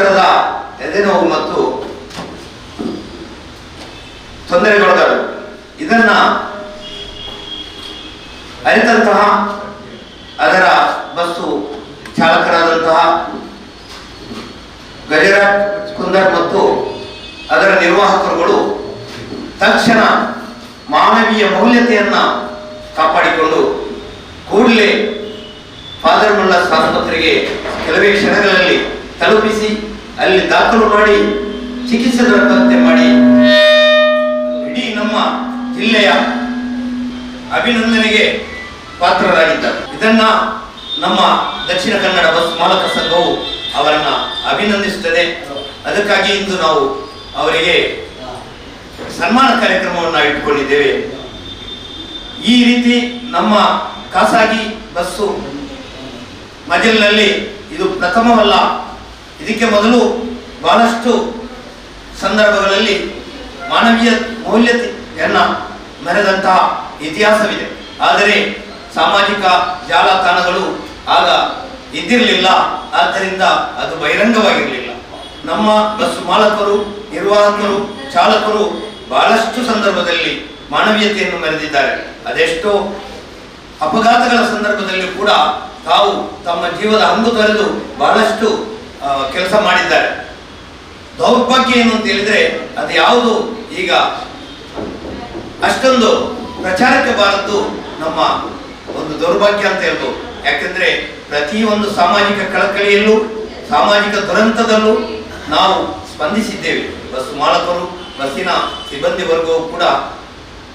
ತೀವ್ರತರದ ಎದೆನೋವು ಮತ್ತು ತೊಂದರೆಗೊಳಗಾದರು ಇದನ್ನ ಅರಿತಂತಹ ಅದರ ಬಸ್ಸು ಚಾಲಕರಾದಂತಹ ಗಜರಾಜ್ ಕುಂದರ್ ಮತ್ತು ಅದರ ನಿರ್ವಾಹಕರುಗಳು ತಕ್ಷಣ ಮಾನವೀಯ ಮೌಲ್ಯತೆಯನ್ನ ಕಾಪಾಡಿಕೊಂಡು ಕೂಡಲೇ ಫಾದರ್ ಮುಲ್ಲಾಸ್ ಆಸ್ಪತ್ರೆಗೆ ಕೆಲವೇ ಕ್ಷಣಗಳಲ್ಲಿ ತಲುಪಿಸಿ ಅಲ್ಲಿ ದಾಖಲು ಮಾಡಿ, ಚಿಕಿತ್ಸೆ ದೊರಕುವಂತೆ ಮಾಡಿ. ಇಡೀ ನಮ್ಮ ಜಿಲ್ಲೆಯ ಅಭಿನಂದನೆಗೆ ಪಾತ್ರರಾಗಿದ್ದರು. ಇದನ್ನ ನಮ್ಮ ದಕ್ಷಿಣ ಕನ್ನಡ ಬಸ್ ಮಾಲಕ ಸಂಘವು ಅವರನ್ನ ಅಭಿನಂದಿಸುತ್ತದೆ. ಅದಕ್ಕಾಗಿ ಇಂದು ನಾವು ಅವರಿಗೆ ಸನ್ಮಾನ ಕಾರ್ಯಕ್ರಮವನ್ನು ಇಟ್ಟುಕೊಂಡಿದ್ದೇವೆ. ಈ ರೀತಿ ನಮ್ಮ ಖಾಸಗಿ ಬಸ್ಸು ಮಜಲ್ನಲ್ಲಿ ಇದು ಪ್ರಥಮವಲ್ಲ. ಇದಕ್ಕೆ ಮೊದಲು ಬಹಳಷ್ಟು ಸಂದರ್ಭಗಳಲ್ಲಿ ಮಾನವೀಯ ಮೌಲ್ಯತೆಯನ್ನು ಮೆರೆದಂತಹ ಇತಿಹಾಸವಿದೆ. ಆದರೆ ಸಾಮಾಜಿಕ ಜಾಲತಾಣಗಳು ಆಗ ಇದ್ದಿರಲಿಲ್ಲ. ಆದ್ದರಿಂದ ಅದು ಬಹಿರಂಗವಾಗಿರಲಿಲ್ಲ. ನಮ್ಮ ಬಸ್ ಮಾಲಕರು, ನಿರ್ವಾಹಕರು, ಚಾಲಕರು ಬಹಳಷ್ಟು ಸಂದರ್ಭದಲ್ಲಿ ಮಾನವೀಯತೆಯನ್ನು ಮೆರೆದಿದ್ದಾರೆ. ಅದೆಷ್ಟೋ ಅಪಘಾತಗಳ ಸಂದರ್ಭದಲ್ಲಿ ಕೂಡ ತಾವು ತಮ್ಮ ಜೀವದ ಹಂಗು ತೊರೆದು ಬಹಳಷ್ಟು ಕೆಲಸ ಮಾಡಿದ್ದಾರೆ. ದೌರ್ಭಾಗ್ಯ ಏನು ಅಂತ ಹೇಳಿದ್ರೆ ಅದು ಯಾವುದು? ಈಗ ಅಷ್ಟೊಂದು ಪ್ರಚಾರಕ್ಕೆ ಬಾರದ್ದು ನಮ್ಮ ಒಂದು ದೌರ್ಭಾಗ್ಯ ಅಂತ ಹೇಳ್ಬೋದು. ಯಾಕಂದ್ರೆ ಪ್ರತಿಯೊಂದು ಸಾಮಾಜಿಕ ಕಳಕಳಿಯಲ್ಲೂ, ಸಾಮಾಜಿಕ ದುರಂತದಲ್ಲೂ ನಾವು ಸ್ಪಂದಿಸಿದ್ದೇವೆ. ಬಸ್ ಮಾಲಕರು, ಬಸ್ಸಿನ ಸಿಬ್ಬಂದಿ ವರ್ಗವು ಕೂಡ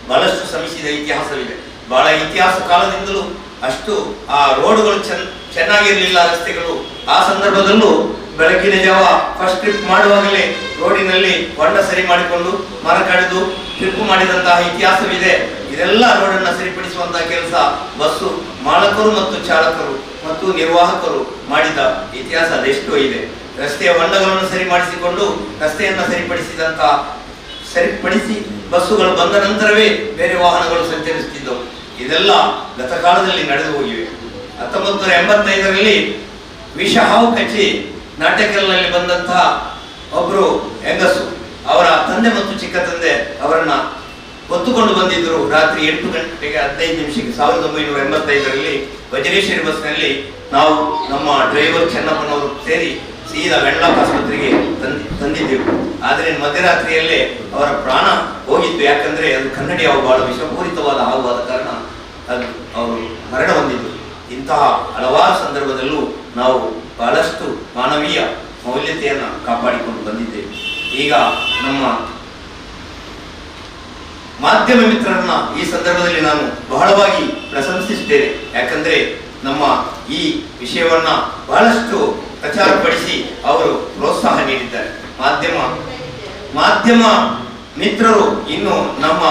ಬಹಳಷ್ಟು ಶ್ರಮಿಸಿದ ಇತಿಹಾಸವಿದೆ. ಬಹಳ ಇತಿಹಾಸ ಕಾಲದಿಂದಲೂ ಅಷ್ಟು ಆ ರೋಡ್ಗಳು ಚೆನ್ನ ಚೆನ್ನಾಗಿರಲಿಲ್ಲ ರಸ್ತೆಗಳು, ಆ ಸಂದರ್ಭದಲ್ಲೂ ಬೆಳಗಿನ ಜಾವ ಫಸ್ಟ್ ಟ್ರಿಪ್ ಮಾಡುವಾಗಲೇ ರೋಡಿನಲ್ಲಿ ಹೊಂಡ ಸರಿ ಮಾಡಿಕೊಂಡು ಮರ ಕಡಿದು ಟ್ರಿಪ್ ಮಾಡಿದಂತಹ ಇತಿಹಾಸವಿದೆ. ಇದೆಲ್ಲ ರೋಡನ್ನ ಸರಿಪಡಿಸುವಂತಹ ಕೆಲಸ ಬಸ್ಸು ಮಾಲಕರು ಮತ್ತು ಚಾಲಕರು ಮತ್ತು ನಿರ್ವಾಹಕರು ಮಾಡಿದ ಇತಿಹಾಸ ಅದೆಷ್ಟೋ ಇದೆ. ರಸ್ತೆಯ ಹೊಂಡಗಳನ್ನು ಸರಿ ಮಾಡಿಸಿಕೊಂಡು ರಸ್ತೆಯನ್ನು ಸರಿಪಡಿಸಿದಂತಹ ಸರಿಪಡಿಸಿ ಬಸ್ಸುಗಳು ಬಂದ ನಂತರವೇ ಬೇರೆ ವಾಹನಗಳು ಸಂಚರಿಸುತ್ತಿದ್ದವು. ಇದೆಲ್ಲ ಗತಕಾಲದಲ್ಲಿ ನಡೆದು ಹೋಗಿವೆ ಹತ್ತೊಂಬತ್ತು ನೂರ ಎಂಬತ್ತೈದರಲ್ಲಿ ವಿಷ ಹಾವು ಕಚ್ಚಿ ನಾಟ್ಯಕಲ್ನಲ್ಲಿ ಬಂದಂತಹ ಒಬ್ಬರು ಹೆಂಗಸು, ಅವರ ತಂದೆ ಮತ್ತು ಚಿಕ್ಕ ತಂದೆ ಅವರನ್ನ ಹೊತ್ತುಕೊಂಡು ಬಂದಿದ್ದರು. ರಾತ್ರಿ ಎಂಟು ಗಂಟೆಗೆ ಹದಿನೈದು ನಿಮಿಷಕ್ಕೆ ಸಾವಿರದ ಒಂಬೈನೂರ ಎಂಬತ್ತೈದರಲ್ಲಿ ವಜ್ರೇಶ್ವರಿ ಬಸ್ನಲ್ಲಿ ನಾವು ನಮ್ಮ ಡ್ರೈವರ್ ಚೆನ್ನಪ್ಪನವರು ಸೇರಿ ಸೀದಾ ವೆಳ್ಳಾಪ್ ಆಸ್ಪತ್ರೆಗೆ ತಂದಿ, ತಂದಿದ್ದೆವು. ಆದರೆ ಮಧ್ಯರಾತ್ರಿಯಲ್ಲೇ ಅವರ ಪ್ರಾಣ ಹೋಗಿತ್ತು. ಯಾಕಂದ್ರೆ ಅದು ಕನ್ನಡಿ ಹಾವು, ಬಹಳ ವಿಷಪೂರಿತವಾದ ಹಾವು ಆದ ಕಾರಣ ಅದು ಅವರು ಮರಣ ಹೊಂದಿದ್ದು ಇಂತಹ ಹಲವಾರು ಸಂದರ್ಭದಲ್ಲೂ ನಾವು ಬಹಳಷ್ಟು ಮಾನವೀಯ ಮೌಲ್ಯತೆಯನ್ನು ಕಾಪಾಡಿಕೊಂಡು ಬಂದಿದ್ದೇವೆ. ಈಗ ನಮ್ಮ ಮಾಧ್ಯಮ ಮಿತ್ರರನ್ನ ಈ ಸಂದರ್ಭದಲ್ಲಿ ನಾನು ಬಹಳವಾಗಿ ಪ್ರಶಂಸಿಸಿದ್ದೇನೆ ಯಾಕಂದ್ರೆ ನಮ್ಮ ಈ ವಿಷಯವನ್ನ ಬಹಳಷ್ಟು ಪ್ರಚಾರಪಡಿಸಿ ಅವರು ಪ್ರೋತ್ಸಾಹ ನೀಡಿದ್ದಾರೆ. ಮಾಧ್ಯಮ ಮಾಧ್ಯಮ ಮಿತ್ರರು ಇನ್ನು ನಮ್ಮ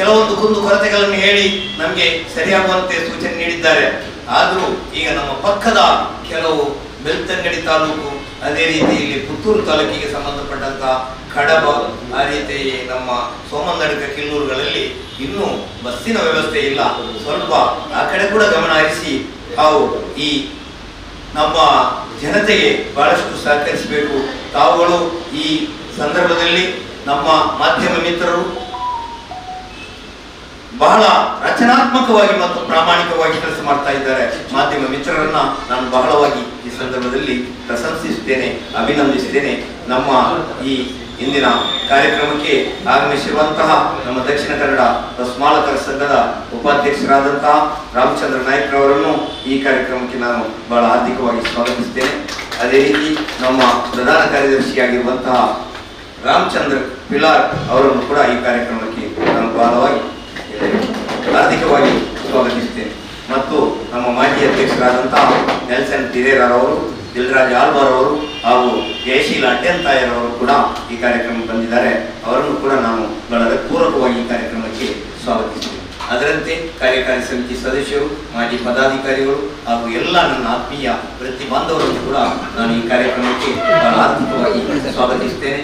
ಕೆಲವೊಂದು ಕುಂದು ಕೊರತೆಗಳನ್ನು ಹೇಳಿ ನಮಗೆ ಸರಿಯಾಗುವಂತೆ ಸೂಚನೆ ನೀಡಿದ್ದಾರೆ. ಆದರೂ ಈಗ ನಮ್ಮ ಪಕ್ಕದ ಕೆಲವು ಬೆಳ್ತಂಗಡಿ ತಾಲೂಕು ಅದೇ ರೀತಿ ಇಲ್ಲಿ ಪುತ್ತೂರು ತಾಲೂಕಿಗೆ ಸಂಬಂಧಪಟ್ಟಂತಹ ಕಡಬ, ಆ ರೀತಿ ನಮ್ಮ ಸೋಮನಡಕ ಕಿಲ್ಲೂರುಗಳಲ್ಲಿ ಇನ್ನೂ ಬಸ್ಸಿನ ವ್ಯವಸ್ಥೆ ಇಲ್ಲ. ಸ್ವಲ್ಪ ಆ ಕಡೆ ಕೂಡ ಗಮನ ಹರಿಸಿ ತಾವು ಈ ನಮ್ಮ ಜನತೆಗೆ ಬಹಳಷ್ಟು ಸಹಕರಿಸಬೇಕು. ತಾವುಗಳು ಈ ಸಂದರ್ಭದಲ್ಲಿ ನಮ್ಮ ಮಾಧ್ಯಮ ಮಿತ್ರರು ಬಹಳ ರಚನಾತ್ಮಕವಾಗಿ ಮತ್ತು ಪ್ರಾಮಾಣಿಕವಾಗಿ ಕೆಲಸ ಮಾಡ್ತಾ ಇದ್ದಾರೆ. ಮಾಧ್ಯಮ ಮಿತ್ರರನ್ನ ನಾನು ಬಹಳವಾಗಿ ಈ ಸಂದರ್ಭದಲ್ಲಿ ಪ್ರಶಂಸಿಸುತ್ತೇನೆ, ಅಭಿನಂದಿಸುತ್ತೇನೆ. ನಮ್ಮ ಈ ಇಂದಿನ ಕಾರ್ಯಕ್ರಮಕ್ಕೆ ಆಗಮಿಸಿರುವಂತಹ ನಮ್ಮ ದಕ್ಷಿಣ ಕನ್ನಡ ಸ್ಮಾರಕರ ಸಂಘದ ಉಪಾಧ್ಯಕ್ಷರಾದಂತಹ ರಾಮಚಂದ್ರ ನಾಯ್ಕರವರನ್ನು ಈ ಕಾರ್ಯಕ್ರಮಕ್ಕೆ ನಾನು ಬಹಳ ಹಾರ್ದಿಕವಾಗಿ ಸ್ವಾಗತಿಸುತ್ತೇನೆ. ಅದೇ ರೀತಿ ನಮ್ಮ ಪ್ರಧಾನ ಕಾರ್ಯದರ್ಶಿಯಾಗಿರುವಂತಹ ರಾಮಚಂದ್ರ ಪಿಲಾರ್ ಅವರನ್ನು ಕೂಡ ಈ ಕಾರ್ಯಕ್ರಮಕ್ಕೆ ನಾನು ಬಹಳವಾಗಿ ಹಾರ್ದಿಕವಾಗಿ ಸ್ವಾಗತಿಸುತ್ತೇನೆ ಮತ್ತು ನಮ್ಮ ಮಾಜಿ ಅಧ್ಯಕ್ಷರಾದಂಥ ನೆಲ್ಸನ್ ಅವರು ದಿಲ್ರಾಜ್ ಆಲ್ಬಾರ್ ಅವರು ಹಾಗೂ ಜಯಶೀಲ ಅಡ್ಡಂತಾಯರ್ ಅವರು ಕೂಡ ಈ ಕಾರ್ಯಕ್ರಮ ಬಂದಿದ್ದಾರೆ. ಅವರನ್ನು ಕೂಡ ನಾನು ಬಹಳ ಪೂರಕವಾಗಿ ಈ ಕಾರ್ಯಕ್ರಮಕ್ಕೆ ಸ್ವಾಗತಿಸುತ್ತೇನೆ. ಅದರಂತೆ ಕಾರ್ಯಕಾರಿ ಸಮಿತಿ ಸದಸ್ಯರು, ಮಾಜಿ ಪದಾಧಿಕಾರಿಗಳು ಹಾಗೂ ಎಲ್ಲ ನನ್ನ ಆತ್ಮೀಯ ವೃತ್ತಿ ಬಾಂಧವರನ್ನು ಕೂಡ ನಾನು ಈ ಕಾರ್ಯಕ್ರಮಕ್ಕೆ ಬಹಳ ಆರ್ಥಿಕವಾಗಿ ಸ್ವಾಗತಿಸುತ್ತೇನೆ.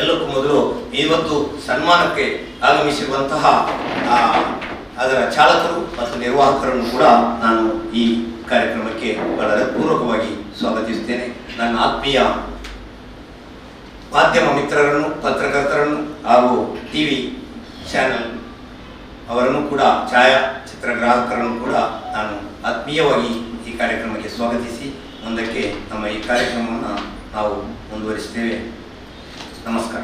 ಎಲ್ಲಕ್ಕೂ ಮೊದಲು ಇವತ್ತು ಸನ್ಮಾನಕ್ಕೆ ಆಗಮಿಸಿರುವಂತಹ ಅದರ ಚಾಲಕರು ಮತ್ತು ನಿರ್ವಾಹಕರನ್ನು ಕೂಡ ನಾನು ಈ ಕಾರ್ಯಕ್ರಮಕ್ಕೆ ಬಹಳ ಪೂರ್ವಕವಾಗಿ ಸ್ವಾಗತಿಸುತ್ತೇನೆ. ನನ್ನ ಆತ್ಮೀಯ ಮಾಧ್ಯಮ ಮಿತ್ರರನ್ನು, ಪತ್ರಕರ್ತರನ್ನು ಹಾಗೂ ಟಿವಿ ಚಾನೆಲ್ ಅವರನ್ನು ಕೂಡ ಛಾಯಾ ಚಿತ್ರಗ್ರಾಹಕರನ್ನು ಕೂಡ ನಾನು ಆತ್ಮೀಯವಾಗಿ ಈ ಕಾರ್ಯಕ್ರಮಕ್ಕೆ ಸ್ವಾಗತಿಸಿ, ಮುಂದಕ್ಕೆ ನಮ್ಮ ಈ ಕಾರ್ಯಕ್ರಮವನ್ನು ನಾವು ಮುಂದುವರಿಸ್ತೇವೆ नमस्कार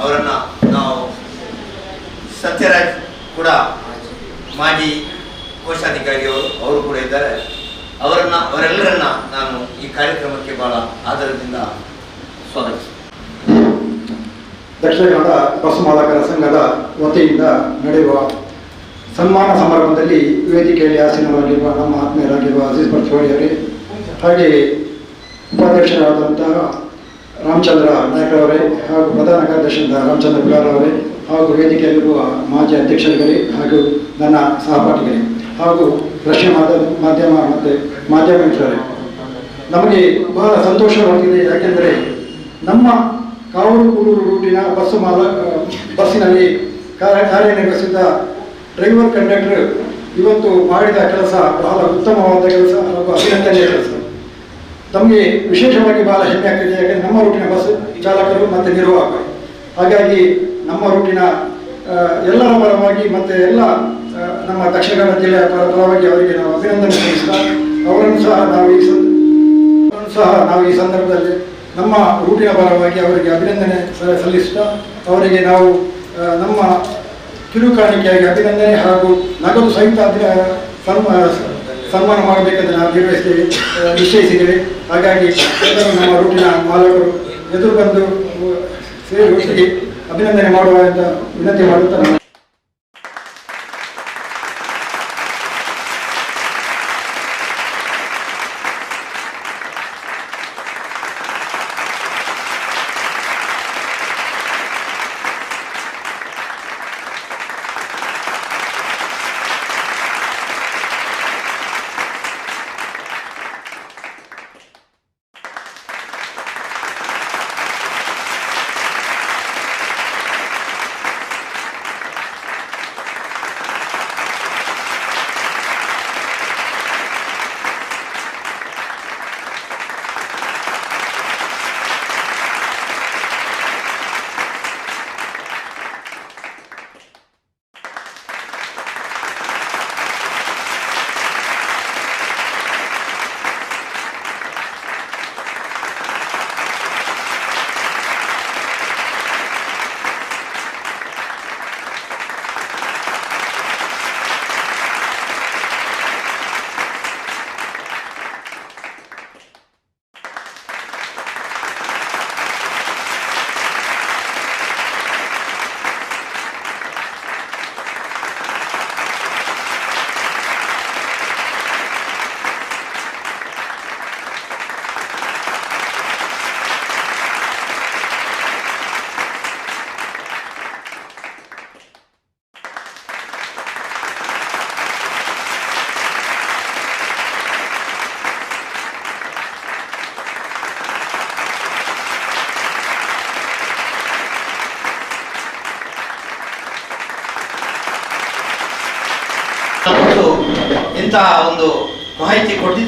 ಅವರನ್ನು ನಾವು ಸತ್ಯರಾಜ್ ಕೂಡ ಮಾಜಿ ಕೋಶಾಧಿಕಾರಿಯವರು ಅವರು ಕೂಡ ಇದ್ದಾರೆ. ಅವರನ್ನು, ಅವರೆಲ್ಲರನ್ನ ನಾನು ಈ ಕಾರ್ಯಕ್ರಮಕ್ಕೆ ಬಹಳ ಆಧಾರದಿಂದ ಸ್ವಾಗತಿಸಿ ದಕ್ಷಿಣ ಕನ್ನಡ ಬಸ್ ಮಾಲಕರ ಸಂಘದ ವತಿಯಿಂದ ನಡೆಯುವ ಸನ್ಮಾನ ಸಮಾರಂಭದಲ್ಲಿ ವೇದಿಕೆಯಲ್ಲಿ ಆಸೀನವಾಗಿರುವ ನಮ್ಮ ಆತ್ಮೀಯರಾಗಿರುವ ಅಜೀಜ್ ಪರ್ಚೋಳಿ ಅವರೇ ಹಾಗೆ ಉಪಾಧ್ಯಕ್ಷರಾದಂತಹ ರಾಮಚಂದ್ರ ನಾಯಕರವರೇ ಹಾಗೂ ಪ್ರಧಾನ ಕಾರ್ಯದರ್ಶಿಯಿಂದ ರಾಮಚಂದ್ರ ಅವರೇ ಹಾಗೂ ವೇದಿಕೆಯಲ್ಲಿರುವ ಮಾಜಿ ಅಧ್ಯಕ್ಷರುಗಳೇ ಹಾಗೂ ನನ್ನ ಸಹಪಾಠಿಗಳೇ ಹಾಗೂ ದೃಶ್ಯ ಮಾಧ್ಯಮ ಮಾಧ್ಯಮ ಮತ್ತು ಮಾಧ್ಯಮ ಮಿತ್ರರೇ. ನಮಗೆ ಬಹಳ ಸಂತೋಷವಾಗಿದೆ ಯಾಕೆಂದರೆ ನಮ್ಮ ಕಾವೂರು ಕೂಡೂರು ರೂಟಿನ ಬಸ್ಸು ಮಾಲ, ಬಸ್ಸಿನಲ್ಲಿ ಕಾರ್ಯ, ಕಾರ್ಯನಿರ್ವಹಿಸಿದ್ದ ಡ್ರೈವರ್ ಕಂಡಕ್ಟರ್ ಇವತ್ತು ಮಾಡಿದ ಕೆಲಸ ಬಹಳ ಉತ್ತಮವಾದ ಕೆಲಸ ಹಾಗೂ ಅಭಿನಂದನೆಯ ಕೆಲಸ. ನಮಗೆ ವಿಶೇಷವಾಗಿ ಬಹಳ ಹೆಮ್ಮೆ ಆಗ್ತಿದೆ. ಯಾಕಂದರೆ ನಮ್ಮ ರೂಟಿನ ಬಸ್ ಚಾಲಕರು ಮತ್ತು ನಿರ್ವಾಹಕರು. ಹಾಗಾಗಿ ನಮ್ಮ ರೂಟಿನ ಎಲ್ಲರ ಪರವಾಗಿ ಮತ್ತು ಎಲ್ಲ ನಮ್ಮ ದಕ್ಷಿಣ ಕನ್ನಡ ಜಿಲ್ಲೆಯ ಪರ ಪರವಾಗಿ ಅವರಿಗೆ ನಾವು ಅಭಿನಂದನೆ ಸಲ್ಲಿಸ್ತಾ, ಅವರನ್ನು ಸಹ ನಾವು ಈ ಸಹ ನಾವು ಈ ಸಂದರ್ಭದಲ್ಲಿ ನಮ್ಮ ರೂಟಿನ ಪರವಾಗಿ ಅವರಿಗೆ ಅಭಿನಂದನೆ ಸಲ್ಲಿಸ್ತಾ, ಅವರಿಗೆ ನಾವು ನಮ್ಮ ಕಿರುಕಾಣಿಕೆಯಾಗಿ ಅಭಿನಂದನೆ ಹಾಗೂ ನಗದು ಸಹಿತ ಅಭಿ- ಸನ್ಮಾನ ಮಾಡಬೇಕಂತ ನಾವು ನಿರ್ವಹಿಸಿದ್ದೇವೆ ಆ, ನಿಶ್ಚಯಿಸಿದ್ದೇವೆ ಹಾಗಾಗಿ ನಮ್ಮ ರೂಟಿನ ಮಾಲಕರು ಎದುರು ಬಂದು ಸೇರಿ ಅಭಿನಂದನೆ ಮಾಡುವ ಅಂತ ವಿನಂತಿ ಮಾಡುತ್ತಾ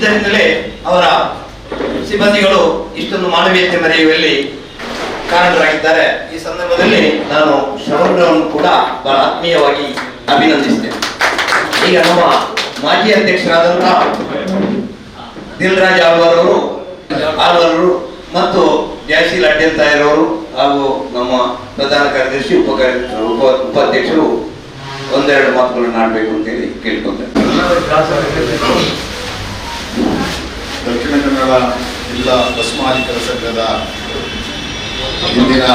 ಮಾಹಿತಿ ಹಿನ್ನೆಲೆ ಅವರ ಸಿಬ್ಬಂದಿಗಳು ಇಷ್ಟೊಂದು ಮಾನವೀಯತೆ ಮೆರೆಯುವಲ್ಲಿ ಕಾರಣರಾಗಿದ್ದಾರೆ. ಈ ಸಂದರ್ಭದಲ್ಲಿ ನಾನು ಶ್ರವಣರನ್ನು ಕೂಡ ಬಹಳ ಆತ್ಮೀಯವಾಗಿ ಅಭಿನಂದಿಸ್ತೇನೆ. ಈಗ ನಮ್ಮ ಮಾಜಿ ಅಧ್ಯಕ್ಷರಾದಂತಹ ದಿಲ್ರಾಜ್ ಆಳ್ವಾರ್ ಅವರು ಆಳ್ವಾರರು ಮತ್ತು ಜಯಶೀಲ್ ಅಡ್ಯಂತ ಇರೋರು ಹಾಗೂ ನಮ್ಮ ಪ್ರಧಾನ ಕಾರ್ಯದರ್ಶಿ, ಉಪ ಉಪಾಧ್ಯಕ್ಷರು ಒಂದೆರಡು ಮಾತುಗಳನ್ನು ಆಡಬೇಕು ಅಂತೇಳಿ ಕೇಳ್ಕೊಂಡೆ. ದಕ್ಷಿಣ ಕನ್ನಡ ಜಿಲ್ಲಾ ಬಸ್ ಮಾಲೀಕರ ಸಂಘದ ಇಂದಿನ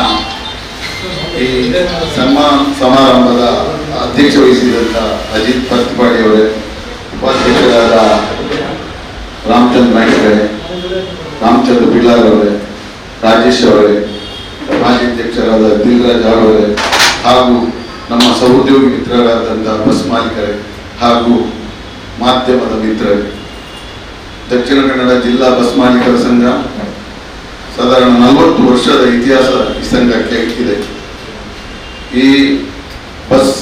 ಈ ಸನ್ಮಾನ ಸಮಾರಂಭದ ಅಧ್ಯಕ್ಷ ವಹಿಸಿದಂಥ ಅಜಿತ್ ಪರ್ತಿಪಾಡಿ ಅವರೇ, ಉಪಾಧ್ಯಕ್ಷರಾದ ರಾಮಚಂದ್ರ ನಾಯ್ಕರೇ, ರಾಮಚಂದ್ರ ಬಿಳ್ಳಾರ್ ಅವರೇ, ರಾಜೇಶ್ ಅವರೇ, ಮಾಜಿ ಅಧ್ಯಕ್ಷರಾದ ದಿಲ್ರಾಜ್ ಅವರೇ ಹಾಗೂ ನಮ್ಮ ಸಹೋದ್ಯೋಗಿ ಮಿತ್ರರಾದಂಥ ಬಸ್ ಮಾಲೀಕರೇ ಹಾಗೂ ಮಾಧ್ಯಮದ ಮಿತ್ರರೇ. ದಕ್ಷಿಣ ಕನ್ನಡ ಜಿಲ್ಲಾ ಬಸ್ ಮಾಲೀಕರ ಸಂಘ ಸಾಧಾರಣ ನಲವತ್ತು ವರ್ಷದ ಇತಿಹಾಸ ಈ ಸಂಘಕ್ಕೆ ಇದೆ. ಈ ಬಸ್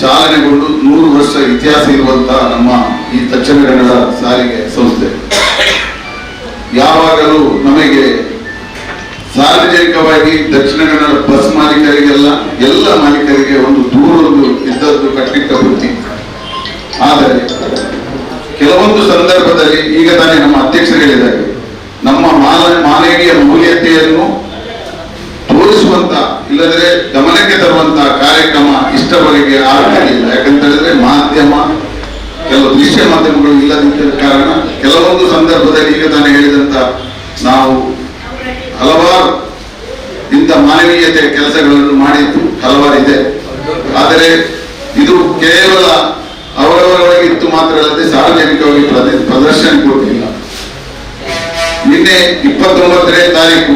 ಚಾಲನೆಗೊಂಡು ನೂರು ವರ್ಷ ಇತಿಹಾಸ ಇರುವಂತಹ ನಮ್ಮ ಈ ದಕ್ಷಿಣ ಕನ್ನಡ ಸಾರಿಗೆ ಸಂಸ್ಥೆ. ಯಾವಾಗಲೂ ನಮಗೆ ಸಾರ್ವಜನಿಕವಾಗಿ ದಕ್ಷಿಣ ಕನ್ನಡ ಬಸ್ ಮಾಲೀಕರಿಗೆಲ್ಲ, ಎಲ್ಲ ಮಾಲೀಕರಿಗೆ ಒಂದು ದೂರೊಂದು ಇದ್ದದ್ದು ಕಟ್ಟಿಟ್ಟ ವೃತ್ತಿ ಆದರೆ ಕೆಲವೊಂದು ಸಂದರ್ಭದಲ್ಲಿ ಈಗ ತಾನೇ ನಮ್ಮ ಅಧ್ಯಕ್ಷರು ಹೇಳಿದ್ದಾರೆ, ನಮ್ಮ ಮಾನ ಮಾನವೀಯ ಮೌಲ್ಯತೆಯನ್ನು ತೋರಿಸುವಂತ ಇಲ್ಲದ್ರೆ ಗಮನಕ್ಕೆ ತರುವಂತ ಕಾರ್ಯಕ್ರಮ ಇಷ್ಟವರೆಗೆ ಆಗಲಿಲ್ಲ ಯಾಕಂತ ಹೇಳಿದ್ರೆ ಮಾಧ್ಯಮ, ಕೆಲವು ದೃಶ್ಯ ಮಾಧ್ಯಮಗಳು ಇಲ್ಲದಿದ್ದ ಕಾರಣ ಕೆಲವೊಂದು ಸಂದರ್ಭದಲ್ಲಿ ಈಗ ತಾನೇ ಹೇಳಿದಂತ ನಾವು ಹಲವಾರು ಇಂಥ ಮಾನವೀಯತೆ ಕೆಲಸಗಳನ್ನು ಮಾಡಿದ್ದು ಹಲವಾರು ಇದೆ. ಆದರೆ ಇದು ಕೇವಲ ಅವರವರೊಳಗೆ ಇತ್ತು ಮಾತ್ರ ಅಲ್ಲದೆ ಸಾರ್ವಜನಿಕವಾಗಿ ಪ್ರದ- ಪ್ರದರ್ಶನ ಕೊಟ್ಟಿಲ್ಲ ನಿನ್ನೆ ಇಪ್ಪತ್ತೊಂಬತ್ತನೇ ತಾರೀಕು,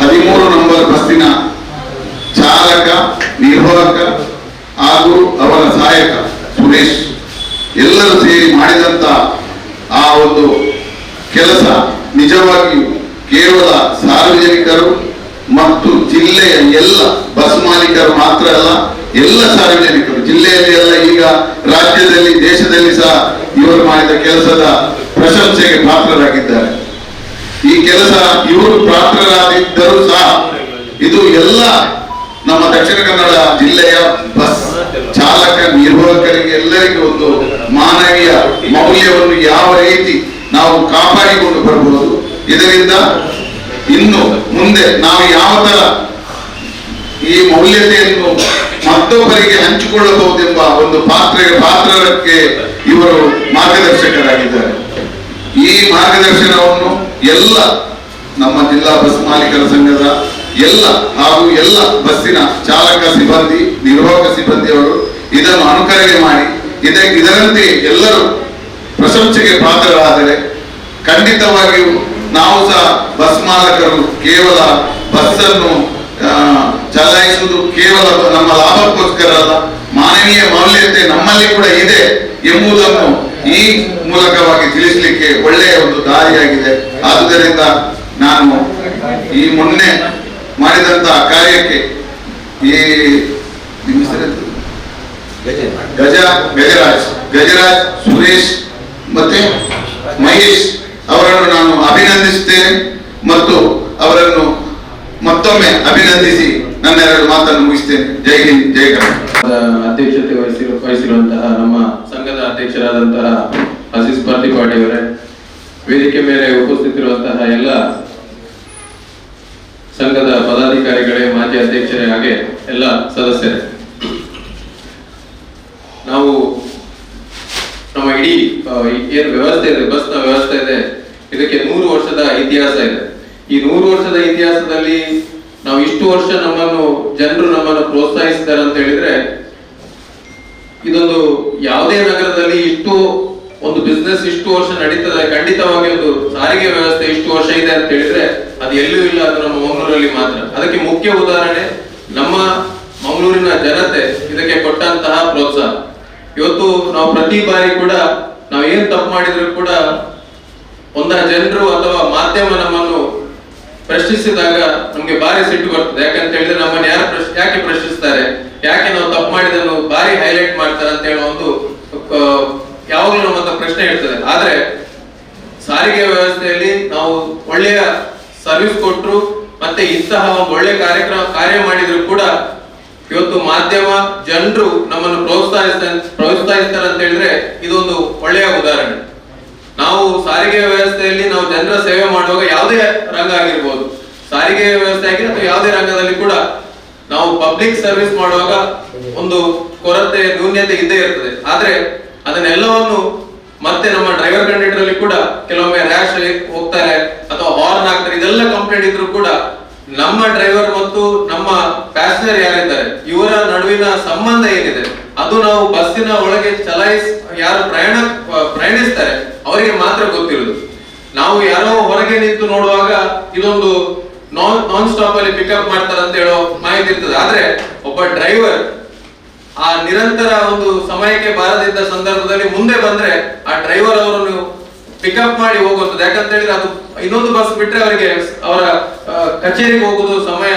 ಹದಿಮೂರು ನಂಬರ್ ಬಸ್ಸಿನ ಚಾಲಕ, ನಿರ್ವಾಹಕ ಹಾಗೂ ಅವರ ಸಹಾಯಕ ಸುರೇಶ್ ಎಲ್ಲರೂ ಸೇರಿ ಮಾಡಿದಂತ ಆ ಒಂದು ಕೆಲಸ ನಿಜವಾಗಿಯೂ ಕೇವಲ ಸಾರ್ವಜನಿಕರು ಮತ್ತು ಜಿಲ್ಲೆಯ ಎಲ್ಲ ಬಸ್ ಮಾಲೀಕರು ಮಾತ್ರ ಅಲ್ಲ ಎಲ್ಲ ಸಾರ್ವಜನಿಕರು ಜಿಲ್ಲೆಯಲ್ಲಿ ಎಲ್ಲ ಈಗ ರಾಜ್ಯದಲ್ಲಿ, ದೇಶದಲ್ಲಿ ಸಹ ಇವರು ಮಾಡಿದ ಕೆಲಸದ ಪ್ರಶಂಸೆಗೆ ಪಾತ್ರರಾಗಿದ್ದಾರೆ. ಈ ಕೆಲಸ ಇವರು ಪಾತ್ರರಾಗಿದ್ದರೂ ಸಹ ಇದು ಎಲ್ಲ ನಮ್ಮ ದಕ್ಷಿಣ ಕನ್ನಡ ಜಿಲ್ಲೆಯ ಬಸ್ ಚಾಲಕ, ನಿರ್ವಾಹಕರಿಗೆ ಎಲ್ಲರಿಗೂ ಒಂದು ಮಾನವೀಯ ಮೌಲ್ಯವನ್ನು ಯಾವ ರೀತಿ ನಾವು ಕಾಪಾಡಿಕೊಂಡು ಬರಬಹುದು. ಇದರಿಂದ ಇನ್ನು ಮುಂದೆ ನಾವು ಯಾವ ತರ ಈ ಮೌಲ್ಯತೆಯನ್ನು ಮತ್ತೊಬ್ಬರಿಗೆ ಹಂಚಿಕೊಳ್ಳಬಹುದೆಂಬ ಒಂದು ಪಾತ್ರ, ಪಾತ್ರಕ್ಕೆ ಇವರು ಮಾರ್ಗದರ್ಶಕರಾಗಿದ್ದಾರೆ. ಈ ಮಾರ್ಗದರ್ಶನವನ್ನು ಎಲ್ಲ ನಮ್ಮ ಜಿಲ್ಲಾ ಬಸ್ ಮಾಲೀಕರ ಸಂಘದ ಎಲ್ಲ ಹಾಗೂ ಎಲ್ಲ ಬಸ್ಸಿನ ಚಾಲಕ ಸಿಬ್ಬಂದಿ, ನಿರ್ವಾಹಕ ಸಿಬ್ಬಂದಿಯವರು ಇದನ್ನು ಅನುಕರಣೆ ಮಾಡಿ, ಇದ ಇದರಂತೆ ಎಲ್ಲರೂ ಪ್ರಶಂಸೆಗೆ ಪಾತ್ರರಾದರೆ ಖಂಡಿತವಾಗಿಯೂ ನಾವು ಸಹ ಬಸ್ ಮಾಲಕರು ಕೇವಲ ಬಸ್ಸನ್ನು ಚಲಾಯಿಸುವುದು ಕೇವಲ ನಮ್ಮ ಲಾಭಕ್ಕೋಸ್ಕರ ಅಲ್ಲ, ಮಾನವೀಯ ಮೌಲ್ಯತೆ ನಮ್ಮಲ್ಲಿ ಕೂಡ ಇದೆ ಎಂಬುದನ್ನು ಈ ಮೂಲಕವಾಗಿ ತಿಳಿಸಲಿಕ್ಕೆ ಒಳ್ಳೆಯ ಒಂದು ದಾರಿಯಾಗಿದೆ ಆದುದರಿಂದ ನಾನು ಈ ಮೊನ್ನೆ ಮಾಡಿದಂತಹ ಕಾರ್ಯಕ್ಕೆ ಈ? ಗಜ, ಗಜರಾಜ್ ಗಜರಾಜ್ ಸುರೇಶ್ ಮತ್ತೆ ಮಹೇಶ್ ಅವರನ್ನು ನಾನು ಅಭಿನಂದಿಸುತ್ತೇನೆ ಮತ್ತು ಅವರನ್ನು ಮತ್ತೊಮ್ಮೆ ಅಭಿನಂದಿಸಿ ನನ್ನ ಎರಡು ಮಾತನ್ನು ಮುಗಿಸ್ತೇನೆ. ಜೈ ಹಿಂದ್, ಜೈ ಕರ್ನಾಟಕ ಅಧ್ಯಕ್ಷತೆ ವಹಿಸಿರು ವಹಿಸಿರುವಂತಹ ನಮ್ಮ ಸಂಘದ ಅಧ್ಯಕ್ಷರಾದಂತಹ ಅಸೀಸ್ ಪಾರ್ಟಿಪಾಡಿ ಅವರೇ, ವೇದಿಕೆ ಮೇಲೆ ಉಪಸ್ಥಿತಿರುವಂತಹ ಎಲ್ಲ ಸಂಘದ ಪದಾಧಿಕಾರಿಗಳೇ, ಮಾಜಿ ಅಧ್ಯಕ್ಷರೇ ಹಾಗೆ ಎಲ್ಲ ಸದಸ್ಯರೇ. ನಾವು ನಮ್ಮ ಇಡೀ ಏನು ವ್ಯವಸ್ಥೆ ಇದೆ, ಬಸ್ನ ವ್ಯವಸ್ಥೆ ಇದೆ. ಇದಕ್ಕೆ ನೂರು ವರ್ಷದ ಇತಿಹಾಸ ಇದೆ. ಈ ನೂರು ವರ್ಷದ ಇತಿಹಾಸದಲ್ಲಿ ನಾವು ಇಷ್ಟು ವರ್ಷ ನಮ್ಮನ್ನು ಜನರು ನಮ್ಮನ್ನು ಪ್ರೋತ್ಸಾಹಿಸ್ತಾರೆ ಅಂತ ಹೇಳಿದ್ರೆ, ಇದೊಂದು ಯಾವುದೇ ನಗರದಲ್ಲಿ ಇಷ್ಟು ಒಂದು ಬಿಸ್ನೆಸ್ ಇಷ್ಟು ವರ್ಷ ನಡೀತದೆ, ಖಂಡಿತವಾಗಿ ಒಂದು ಸಾರಿಗೆ ವ್ಯವಸ್ಥೆ ಇಷ್ಟು ವರ್ಷ ಇದೆ ಅಂತ ಹೇಳಿದ್ರೆ ಅದು ಎಲ್ಲೂ ಇಲ್ಲ, ಅದು ನಮ್ಮ ಮಂಗಳೂರಲ್ಲಿ ಮಾತ್ರ. ಅದಕ್ಕೆ ಮುಖ್ಯ ಉದಾಹರಣೆ, ನಮ್ಮ ಮಂಗಳೂರಿನ ಜನತೆ ಇದಕ್ಕೆ ಕೊಟ್ಟಂತಹ ಪ್ರೋತ್ಸಾಹ. ಇವತ್ತು ನಾವು ಪ್ರತಿ ಬಾರಿ ಕೂಡ ನಾವು ಏನ್ ತಪ್ಪು ಮಾಡಿದ್ರು ಕೂಡ ಒಂದ ಜನರು ಅಥವಾ ಮಾಧ್ಯಮ ನಮ್ಮನ್ನು ಪ್ರಶ್ನಿಸಿದಾಗ ನಮ್ಗೆ ಭಾರಿ ಸಿಟ್ಟು ಬರ್ತದೆ. ಯಾಕಂತ ಹೇಳಿದ್ರೆ ನಮ್ಮನ್ನು ಯಾರು ಯಾಕೆ ಪ್ರಶ್ನಿಸ್ತಾರೆ? ಯಾಕೆ ನಾವು ತಪ್ಪು ಮಾಡಿದನ್ನು ಭಾರಿ ಹೈಲೈಟ್ ಮಾಡ್ತಾರೆ ಅಂತ ಹೇಳೋ ಒಂದು ಯಾವಾಗಲೂ ನಮ್ಮ ಪ್ರಶ್ನೆ ಇರ್ತದೆ. ಆದ್ರೆ ಸಾರಿಗೆ ವ್ಯವಸ್ಥೆಯಲ್ಲಿ ನಾವು ಒಳ್ಳೆಯ ಸರ್ವಿಸ್ ಕೊಟ್ಟರು ಮತ್ತೆ ಇಂತಹ ಒಳ್ಳೆ ಕಾರ್ಯಕ್ರಮ ಕಾರ್ಯ ಮಾಡಿದ್ರು ಕೂಡ ಇವತ್ತು ಮಾಧ್ಯಮ, ಜನರು ನಮ್ಮನ್ನು ಪ್ರೋತ್ಸಾಹಿಸ್ತಾರೆ ಪ್ರೋತ್ಸಾಹಿಸ್ತಾರೆ ಅಂತ ಹೇಳಿದ್ರೆ ಇದೊಂದು ಒಳ್ಳೆಯ ಉದಾಹರಣೆ. ನಾವು ಸಾರಿಗೆ ವ್ಯವಸ್ಥೆಯಲ್ಲಿ ನಾವು ಜನರ ಸೇವೆ ಮಾಡುವಾಗ ಯಾವುದೇ ರಂಗ ಆಗಿರ್ಬೋದು. ಸಾರಿಗೆ ವ್ಯವಸ್ಥೆ ಆಗಿ ಅಥವಾ ಯಾವುದೇ ರಂಗದಲ್ಲಿ ಕೂಡ ನಾವು ಪಬ್ಲಿಕ್ ಸರ್ವಿಸ್ ಮಾಡುವಾಗ ಒಂದು ಕೊರತೆ, ನ್ಯೂನ್ಯತೆ ಇದ್ದೇ ಇರ್ತದೆ. ಆದ್ರೆ ಅದನ್ನೆಲ್ಲವನ್ನು ಮತ್ತೆ ನಮ್ಮ ಡ್ರೈವರ್ ಕಂಡಕ್ಟರ್ ಅಲ್ಲಿ ಕೂಡ ಕೆಲವೊಮ್ಮೆ ರ್ಯಾಶ್ ಹೋಗ್ತಾರೆ ಅಥವಾ ಹಾರ್ನ್ ಆಗ್ತಾರೆ ಇದೆಲ್ಲ ಕಂಪ್ಲೇಂಟ್ ಇದ್ರು ಕೂಡ ನಮ್ಮ ಡ್ರೈವರ್ ಮತ್ತು ನಮ್ಮ ಪ್ಯಾಸೆಂಜರ್ ಯಾರಿದ್ದಾರೆ? ಇವರ ನಡುವಿನ ಸಂಬಂಧ ಏನಿದೆ? ಅದು ನಾವು ಬಸ್ಸಿನ ಒಳಗೆ ಚಲಾಯಿಸ್, ಯಾರು ಪ್ರಯಾಣ ಅವರಿಗೆ ಮಾತ್ರ ಗೊತ್ತಿರುವುದು. ನಾವು ಯಾರೋ ಹೊರಗೆ ನಿಂತು ನೋಡುವಾಗ ಇದೊಂದು ನಾನ್ ನಾನ್ ಸ್ಟಾಪ್ ಅಲ್ಲಿ ಪಿಕಪ್ ಮಾಡ್ತಾರೆ ಅಂತ ಹೇಳೋ ಮಾಹಿತಿ ಇರ್ತದೆ. ಆದ್ರೆ ಒಬ್ಬ ಡ್ರೈವರ್ ಆ ನಿರಂತರ ಒಂದು ಸಮಯಕ್ಕೆ ಬಾರದಿದ್ದ ಸಂದರ್ಭದಲ್ಲಿ ಮುಂದೆ ಬಂದ್ರೆ ಆ ಡ್ರೈವರ್ ಅವರನ್ನು ಪಿಕಪ್ ಮಾಡಿ ಹೋಗುವಂಥದ್ದು. ಯಾಕಂತ ಹೇಳಿದ್ರೆ ಅದು ಇನ್ನೊಂದು ಬಸ್ ಬಿಟ್ರೆ ಅವರಿಗೆ ಅವರ ಕಚೇರಿಗೆ ಹೋಗುದು ಸಮಯ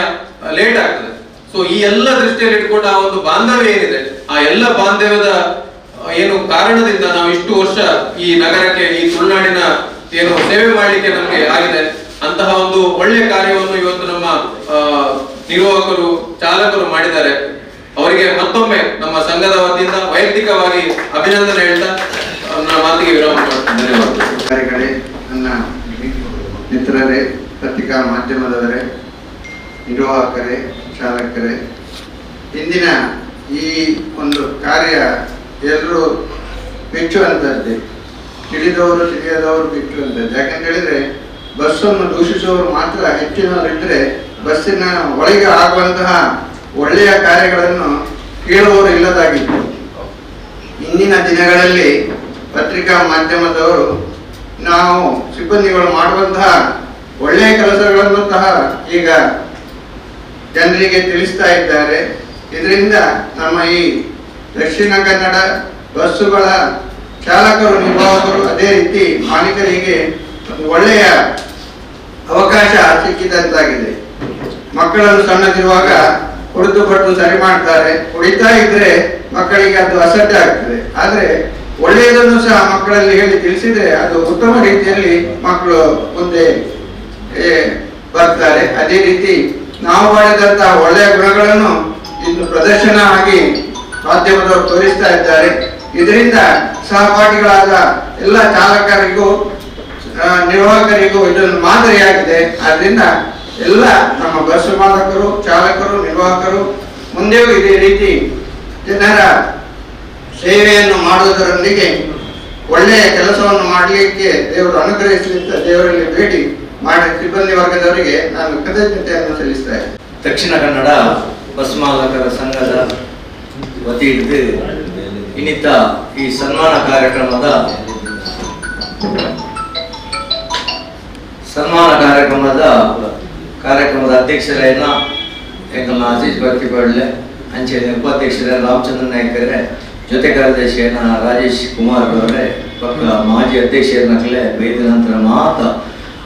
ಲೇಟ್ ಆಗ್ತದೆ. ಸೊ ಈ ಎಲ್ಲ ದೃಷ್ಟಿಯಲ್ಲಿ ಇಟ್ಕೊಂಡು ಆ ಒಂದು ಬಾಂಧವ್ಯ ಏನಿದೆ? ಆ ಎಲ್ಲ ಬಾಂಧವ್ಯದ ಏನು ಕಾರಣದಿಂದ ನಾವು ಇಷ್ಟು ವರ್ಷ ಈ ನಗರಕ್ಕೆ, ಈ ತುಳುನಾಡಿನ ಏನು ಸೇವೆ ಮಾಡಲಿಕ್ಕೆ ನಮಗೆ ಆಗಿದೆ. ಅಂತಹ ಒಂದು ಒಳ್ಳೆಯ ಕಾರ್ಯವನ್ನು ಇವತ್ತು ನಮ್ಮ ನಿರ್ವಾಹಕರು, ಚಾಲಕರು ಮಾಡಿದ್ದಾರೆ. ಅವರಿಗೆ ಮತ್ತೊಮ್ಮೆ ನಮ್ಮ ಸಂಘದ ವತಿಯಿಂದ ವೈಯಕ್ತಿಕವಾಗಿ ಅಭಿನಂದನೆ ಹೇಳ್ತಾ ನನ್ನ ಮಾತಿಗೆ ವಿರಾಮ ಮಾಡ್ತೀನಿ. ನನ್ನ ಮಿತ್ರರೇ, ಪತ್ರಿಕಾ ಮಾಧ್ಯಮದವರೇ, ನಿರ್ವಾಹಕರೇ, ಚಾಲಕರೇ, ಇಂದಿನ ಈ ಒಂದು ಕಾರ್ಯ ಎಲ್ಲರೂ ಮೆಚ್ಚುವಂಥದ್ದೇ ತಿಳಿದವರು, ತಿಳಿಯದವರು ಮೆಚ್ಚುವಂಥದ್ದು ಯಾಕಂತ ಹೇಳಿದ್ರೆ, ಬಸ್ಸನ್ನು ದೂಷಿಸುವವರು ಮಾತ್ರ ಹೆಚ್ಚಿನವರಿದ್ದರೆ ಬಸ್ಸಿನ ಒಳಗೆ ಆಗುವಂತಹ ಒಳ್ಳೆಯ ಕಾರ್ಯಗಳನ್ನು ಕೇಳುವವರು ಇಲ್ಲದಾಗಿತ್ತು. ಇಂದಿನ ದಿನಗಳಲ್ಲಿ ಪತ್ರಿಕಾ ಮಾಧ್ಯಮದವರು ನಾವು ಸಿಬ್ಬಂದಿಗಳು ಮಾಡುವಂತಹ ಒಳ್ಳೆಯ ಕೆಲಸಗಳನ್ನು ಸಹ ಈಗ ಜನರಿಗೆ ತಿಳಿಸ್ತಾ ಇದ್ದಾರೆ. ಇದರಿಂದ ನಮ್ಮ ಈ ದಕ್ಷಿಣ ಕನ್ನಡ ಬಸ್ಸುಗಳ ಚಾಲಕರು, ನಿರ್ವಾಹಕರು ಅದೇ ರೀತಿ ಮಾಲೀಕರಿಗೆ ಒಳ್ಳೆಯ ಅವಕಾಶ ಸಿಕ್ಕಿದಂತಾಗಿದೆ. ಮಕ್ಕಳನ್ನು ಸಣ್ಣದಿರುವಾಗ ಕುಡಿದು ಪಟ್ಟು ಸರಿ ಮಾಡ್ತಾರೆ. ಕುಡಿತಾ ಇದ್ರೆ ಮಕ್ಕಳಿಗೆ ಅದು ಅಸಡ್ಡೆ ಆಗ್ತದೆ. ಆದ್ರೆ ಒಳ್ಳೆಯದನ್ನು ಸಹ ಮಕ್ಕಳಲ್ಲಿ ಹೇಳಿ ತಿಳಿಸಿದ್ರೆ ಅದು ಉತ್ತಮ ರೀತಿಯಲ್ಲಿ ಮಕ್ಕಳು ಮುಂದೆ ಬರ್ತಾರೆ. ಅದೇ ರೀತಿ ನಾವು ಮಾಡಿದಂತಹ ಒಳ್ಳೆಯ ಗುಣಗಳನ್ನು ಇನ್ನು ಪ್ರದರ್ಶನ ಆಗಿ ಮಾಧ್ಯಮದವರು ತೋರಿಸ್ತಾ ಇದ್ದಾರೆ. ಇದರಿಂದ ಸಹಪಾಠಿಗಳಾದ ಎಲ್ಲ ಚಾಲಕರಿಗೂ ನಿರ್ವಾಹಕರಿಗೂ ಇದೊಂದು ಮಾದರಿಯಾಗಿದೆ. ಆದ್ರಿಂದ ಎಲ್ಲ ನಮ್ಮ ಬಸ್ ಮಾಲಕರು, ಚಾಲಕರು, ನಿರ್ವಾಹಕರು ಮುಂದೆಯೂ ಇದೇ ರೀತಿ ಜನರ ಸೇವೆಯನ್ನು ಮಾಡುವುದರೊಂದಿಗೆ ಒಳ್ಳೆಯ ಕೆಲಸವನ್ನು ಮಾಡಲಿಕ್ಕೆ ದೇವರು ಅನುಗ್ರಹಿಸಲಿ ಅಂತ ದೇವರಲ್ಲಿ ಭೇಟಿ ಮಾಡಿ ಸಿಬ್ಬಂದಿ ವರ್ಗದವರಿಗೆ ನಾನು ಕೃತಜ್ಞತೆಯನ್ನು ಸಲ್ಲಿಸ್ತಾ ಇದ್ದೇನೆ. ದಕ್ಷಿಣ ಕನ್ನಡ ಬಸ್ ಮಾಲಕರ ಸಂಘದ ವತಿಯಿಂದ ಇನ್ನಿತ್ತ ಈ ಸನ್ಮಾನ ಕಾರ್ಯಕ್ರಮದ ಸನ್ಮಾನ ಕಾರ್ಯಕ್ರಮದ ಕಾರ್ಯಕ್ರಮದ ಅಧ್ಯಕ್ಷರೇನ ಎಂಕಲ್ನ ಅಜೀಜ್ ಬರ್ತಿಬಳ್ಳೆ ಅಂಚೆನೆ ಉಪಾಧ್ಯಕ್ಷರ ರಾಮಚಂದ್ರ ನಾಯ್ಕರೇ, ಜೊತೆ ಕಾರ್ಯದರ್ಶಿಯನ್ನ ರಾಜೇಶ್ ಕುಮಾರ್ ಅವರೇ ಪಕ್ಕ ಮಾಜಿ ಅಧ್ಯಕ್ಷರನ್ನಕಲೆ ಬೈದ ನಂತರ ಮಾತ